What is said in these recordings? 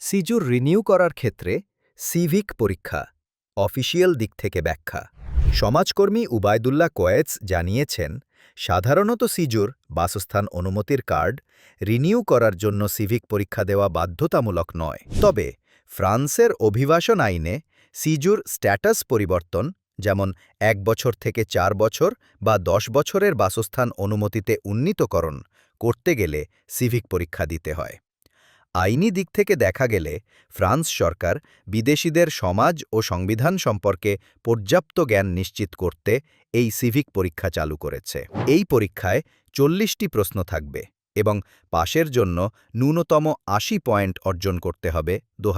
সিজুর renew করার ক্ষেত্রে civic পরীক্ষা, অফিসিয়াল দিক থেকে ব্যাখ্যা। সমাজকর্মী উবায়দুল্লাহ কোয়েটস জানিয়েছেন, সাধারণত সিজুর, বাসস্থান অনুমতির কার্ড, রিনিউ করার জন্য সিভিক পরীক্ষা দেওয়া বাধ্যতামূলক নয়। তবে, ফ্রান্সের অভিবাসন আইনে সিজুর স্ট্যাটাস পরিবর্তন, যেমন এক বছর থেকে চার বছর বা দশ বছরের বাসস্থান অনুমতিতে উন্নীতকরণ, করতে গেলে সিভিক পরীক্ষা দিতে হয়। আইনি দিক থেকে দেখা গেলে ফ্রান্স সরকার বিদেশিদের সমাজ ও সংবিধান সম্পর্কে পর্যাপ্ত জ্ঞান নিশ্চিত করতে এই সিভিক পরীক্ষা চালু করেছে। এই পরীক্ষায় চল্লিশটি প্রশ্ন থাকবে এবং পাশের জন্য ন্যূনতম আশি পয়েন্ট অর্জন করতে হবে দু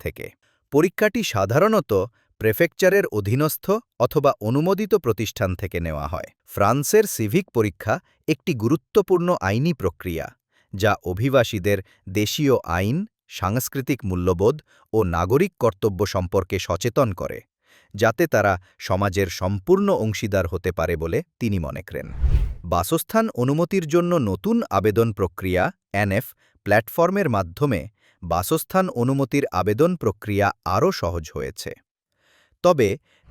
থেকে। পরীক্ষাটি সাধারণত প্রেফেকচারের অধীনস্থ অথবা অনুমোদিত প্রতিষ্ঠান থেকে নেওয়া হয়। ফ্রান্সের সিভিক পরীক্ষা একটি গুরুত্বপূর্ণ আইনি প্রক্রিয়া। যা অভিবাসীদের দেশীয় আইন, সাংস্কৃতিক মূল্যবোধ ও নাগরিক কর্তব্য সম্পর্কে সচেতন করে, যাতে তারা সমাজের সম্পূর্ণ অংশীদার হতে পারে বলে তিনি মনে করেন। বাসস্থান অনুমতির জন্য নতুন আবেদন প্রক্রিয়া, এনএফ, প্ল্যাটফর্মের মাধ্যমে বাসস্থান অনুমতির আবেদন প্রক্রিয়া আরও সহজ হয়েছে। তবে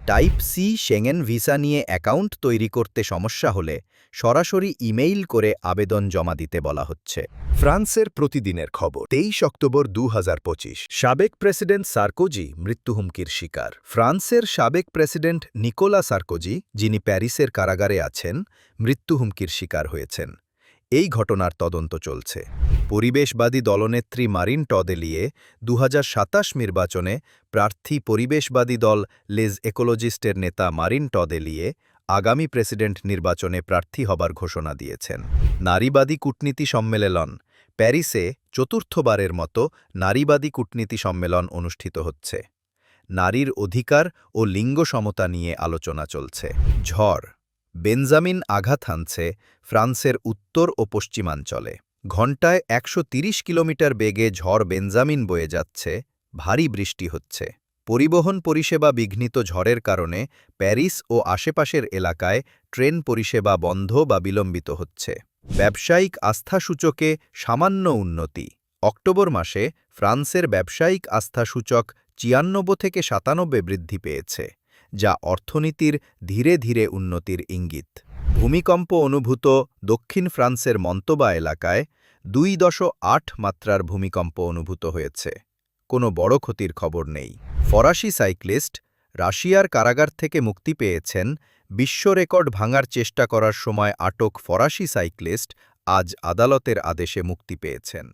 টাইপ সি শেঙ্গেন ভিসা নিয়ে অ্যাকাউন্ট তৈরি করতে সমস্যা হলে সরাসরি ইমেইল করে আবেদন জমা দিতে বলা হচ্ছে। ফ্রান্সের প্রতিদিনের খবর, তেইশ অক্টোবর দু হাজার পঁচিশ। সাবেক প্রেসিডেন্ট সার্কোজি মৃত্যু হুমকির শিকার। ফ্রান্সের সাবেক প্রেসিডেন্ট নিকোলা সার্কোজি, যিনি প্যারিসের কারাগারে আছেন, মৃত্যু হুমকির শিকার হয়েছেন। এই ঘটনার তদন্ত চলছে। পরিবেশবাদী দলনেত্রী মারিন টদেলিয়ে দু হাজার সাতাশ নির্বাচনে প্রার্থী পরিবেশবাদী দল লেজ একোলজিস্টের নেতা মারিন টদেলিয়ে আগামী প্রেসিডেন্ট নির্বাচনে প্রার্থী হবার ঘোষণা দিয়েছেন। নারীবাদী কূটনীতি সম্মেলন প্যারিসে চতুর্থবারের মতো নারীবাদী কূটনীতি সম্মেলন অনুষ্ঠিত হচ্ছে। নারীর অধিকার ও লিঙ্গ সমতা নিয়ে আলোচনা চলছে। ঝড় বেঞ্জামিন আঘাত হানছে ফ্রান্সের উত্তর ও পশ্চিমাঞ্চলে। ঘণ্টায় একশো কিলোমিটার বেগে ঝড় বেঞ্জামিন বয়ে যাচ্ছে, ভারী বৃষ্টি হচ্ছে। পরিবহন পরিষেবা বিঘ্নিত ঝড়ের কারণে প্যারিস ও আশেপাশের এলাকায় ট্রেন পরিষেবা বন্ধ বা বিলম্বিত হচ্ছে। ব্যবসায়িক আস্থাসূচকে সামান্য উন্নতি। অক্টোবর মাসে ফ্রান্সের ব্যবসায়িক আস্থাসূচক চিয়ান্নব্বই থেকে সাতানব্বই বৃদ্ধি পেয়েছে। যা অর্থনীতির ধীরে ধীরে উন্নতির ইঙ্গিত। ভূমিকম্প অনুভূত দক্ষিণ ফ্রান্সের মন্তবা এলাকায় দুই দশ আট মাত্রার ভূমিকম্প অনুভূত হয়েছে। কোনো বড় ক্ষতির খবর নেই। ফরাসি সাইক্লিস্ট রাশিয়ার কারাগার থেকে মুক্তি পেয়েছেন বিশ্ব রেকর্ড ভাঙার চেষ্টা করার সময় আটক ফরাসি সাইক্লিস্ট আজ আদালতের আদেশে মুক্তি পেয়েছেন।